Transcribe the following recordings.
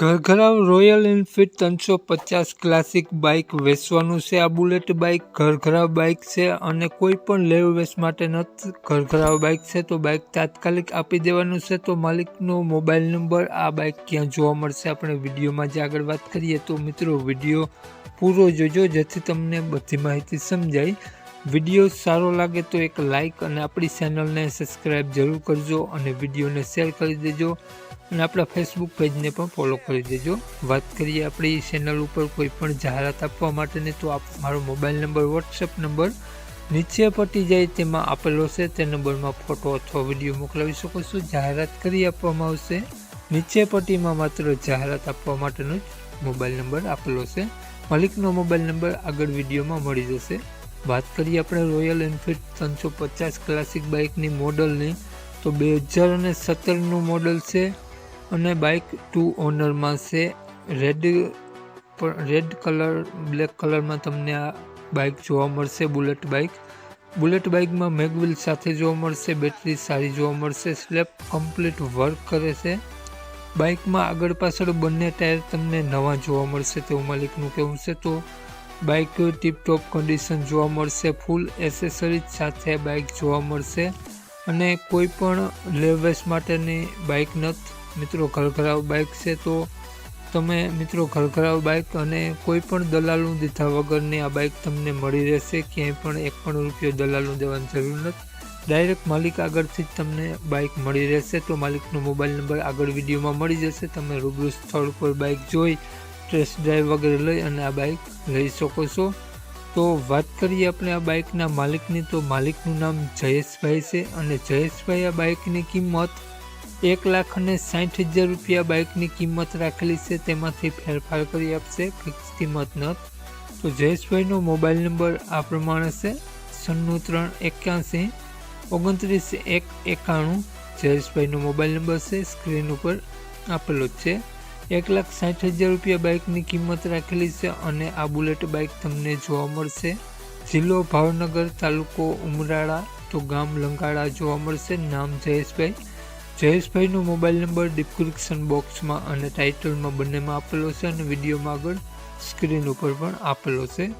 ઘરઘરાવ royal Enfield ત્રણસો પચાસ classic bike વેચવાનું છે. આ બુલેટ બાઇક ઘરઘરાવ બાઇક છે અને કોઈ પણ લેવ વેચ માટે નથી. ઘરઘરાવ બાઇક છે તો બાઇક તાત્કાલિક આપી દેવાનું છે. તો માલિકનો મોબાઈલ નંબર આ બાઇક ક્યાં જોવા મળશે આપણે વિડીયોમાં જે આગળ વાત કરીએ. તો મિત્રો, વીડિયો પૂરો જોજો જેથી તમને બધી માહિતી સમજાય. વીડિયો સારો લાગે તો એક લાઇક અને આપણી ચેનલને સબસ્ક્રાઈબ જરૂર કરજો અને વિડીયોને શેર કરી દેજો અને આપણા ફેસબુક પેજને પણ ફોલો કરી દેજો. વાત કરીએ આપણી ચેનલ ઉપર કોઈ પણ જાહેરાત આપવા માટેની, તો આપ મારો મોબાઈલ નંબર, વોટ્સએપ નંબર નીચે પટી જાય તેમાં આપેલો છે. તે નંબરમાં ફોટો અથવા વીડિયો મોકલાવી શકો છો. જાહેરાત કરી આપવામાં આવશે. નીચે પટ્ટીમાં માત્ર જાહેરાત આપવા માટેનો જ મોબાઈલ નંબર આપેલો છે. માલિકનો મોબાઈલ નંબર આગળ વિડીયોમાં મળી જશે. વાત કરીએ આપણે રોયલ એનફિલ્ડ ત્રણસો પચાસ ક્લાસિક બાઇકની મોડલની તો બે હજાર અને સત્તરનું મોડલ છે અને બાઇક ટુ ઓનરમાં છે. રેડ રેડ કલર બ્લેક કલરમાં તમને આ બાઇક જોવા મળશે બુલેટ બાઇક બુલેટ બાઇકમાં મેગવિલ સાથે જોવા મળશે બેટરી સારી જોવા મળશે સ્લેપ કમ્પ્લીટ વર્ક કરે છે. બાઇકમાં આગળ પાછળ બંને ટાયર તમને નવા જોવા મળશે તેવું માલિકનું કહેવું છે. તો બાઇક ટીપટોપ કન્ડિશન જોવા મળશે ફૂલ એસેસરીઝ સાથે બાઇક જોવા મળશે અને કોઈ પણ લેવેસ માટેની બાઇક નથી. મિત્રો ઘરઘરાવ બાઇક છે તો તમે મિત્રો ઘરઘરાવ બાઇક અને કોઈ પણ દલાલું દીધા વગરની આ બાઇક તમને મળી રહેશે. ક્યાંય પણ એક પણ રૂપિયો દલાલનું દેવાની જરૂર નથી. ડાયરેક્ટ માલિક આગળથી જ તમને બાઇક મળી રહેશે. તો માલિકનો મોબાઈલ નંબર આગળ વિડીયોમાં મળી જશે. તમે રૂબરૂ સ્થળ પર બાઇક જોઈ ટેસ્ટ ડ્રાઈવ વગેરે લઈ અને આ બાઇક લઈ શકો છો. તો વાત કરીએ આપણે આ બાઇકના માલિકની, તો માલિકનું નામ જયેશભાઈ છે અને જયેશભાઈ આ બાઇકની કિંમત એક લાખ અને સાઠ હજાર રૂપિયા બાઇકની કિંમત રાખેલી છે. તેમાંથી ફેરફાર કરી આપશે ફિક્સ કિંમત ન. તો જયેશભાઈનો મોબાઈલ નંબર આ પ્રમાણે છે સન્નું ત્રણ એક્યાસી, ઓગણત્રીસ એક એકાણું. જયેશભાઈનો મોબાઈલ નંબર છે સ્ક્રીન ઉપર આપેલો જ છે. એક લાખ સાઠ હજાર રૂપિયા બાઇકની કિંમત રાખેલી છે અને આ બુલેટ બાઇક તમને જોવા મળશે. જિલ્લો ભાવનગર તાલુકો ઉમરાળા, તો ગામ લંકાળા જોવા મળશે. નામ જયેશભાઈ. જયેશભાઈનો મોબાઈલ નંબર ડિસ્ક્રિપ્શન બોક્સમાં અને ટાઇટલમાં બંનેમાં આપેલો છે અને વિડીયોમાં આગળ સ્ક્રીન ઉપર પણ આપેલો છે.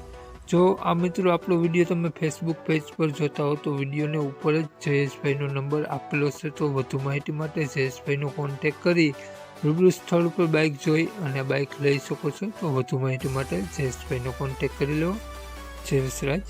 જો આ મિત્રો આપણો વીડિયો તમે ફેસબુક પેજ પર જોતા હો તો વિડીયોને ઉપર જ જયેશભાઈનો નંબર આપેલો છે. તો વધુ માહિતી માટે જયેશભાઈનો કોન્ટેક કરી રૂબરૂ સ્થળ ઉપર બાઇક જોઈ અને બાઇક લઈ શકો છો. તો વધુ માહિતી માટે જયેશભાઈનો કોન્ટેક કરી લો. જયેશ રાજ